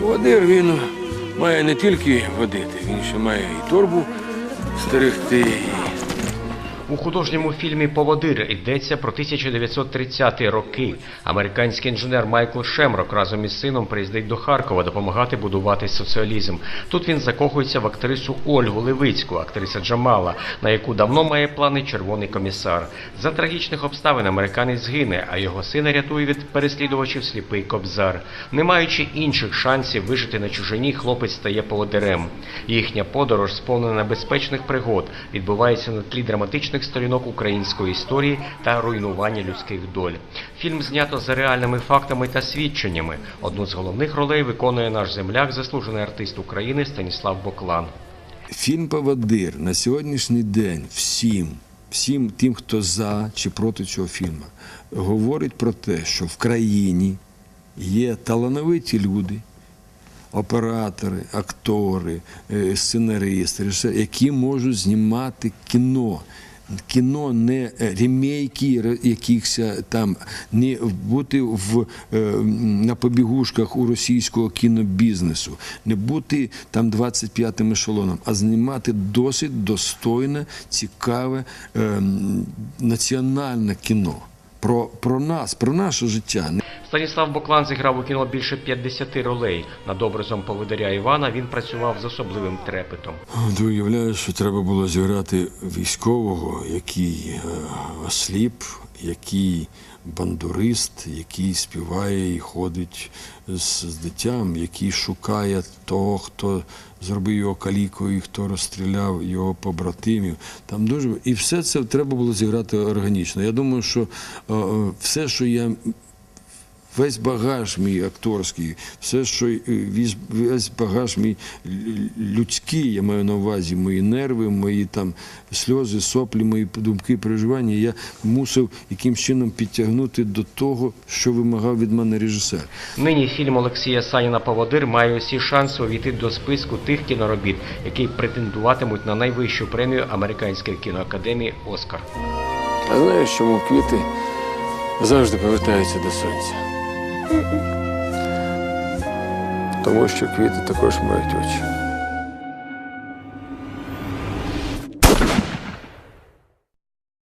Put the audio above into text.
Поводир він має не тільки водити, він ще має і торбу стерегти, У художньому фільмі Поводир йдеться про 1930-ті роки. Американський інженер Майкл Шемрок разом із сином приїздить до Харкова допомагати будувати соціалізм. Тут він закохується в актрису Ольгу Левицьку, актриса Джамала, на яку давно має плани червоний комісар. За трагічних обставин американець згине, а його сина рятує від переслідувачів сліпий кобзар. Не маючи інших шансів вижити на чужині, хлопець стає поводирем. Їхня подорож, сповнена небезпечних пригод, відбувається на тлі драматичних сторінок української історії та руйнування людських доль. Фільм знято за реальними фактами та свідченнями. Одну з головних ролей виконує наш земляк, заслужений артист України Станіслав Боклан. Фільм Поводир на сьогоднішній день всім, всім тим, хто за чи проти цього фільму, говорить про те, що в країні є талановиті люди, оператори, актори, е, сценаристи, які можуть знімати кіно. Кіно не ремейки якихось там, не бути в, е, на побігушках у російського кінобізнесу, не бути там 25-м ешелоном, а знімати досить достойне, цікаве е, національне кіно про, про нас, про наше життя. Станіслав Боклан зіграв у кіно більше 50 ролей. Над образом поводиря Івана він працював з особливим трепетом. Ти уявляєш, що треба було зіграти військового, який е, осліп, який бандурист, який співає і ходить з, з дитям, який шукає того, хто зробив його калікою, хто розстріляв його побратимів. Там дуже і все це треба було зіграти органічно. Я думаю, що е, е, все, що я Весь багаж мій акторський, все, що е, весь, весь багаж мій людський, я маю на увазі мої нерви, мої там сльози, соплі, мої думки, переживання, я мусив якимсь чином підтягнути до того, що вимагав від мене режисер. Нині фільм Олексія Саніна Поводир має усі шанси увійти до списку тих кіноробіт, які претендуватимуть на найвищу премію Американської кіноакадемії Оскар. А знаєш, чому квіти завжди повертаються до сонця? Тому що квіти також мають очі.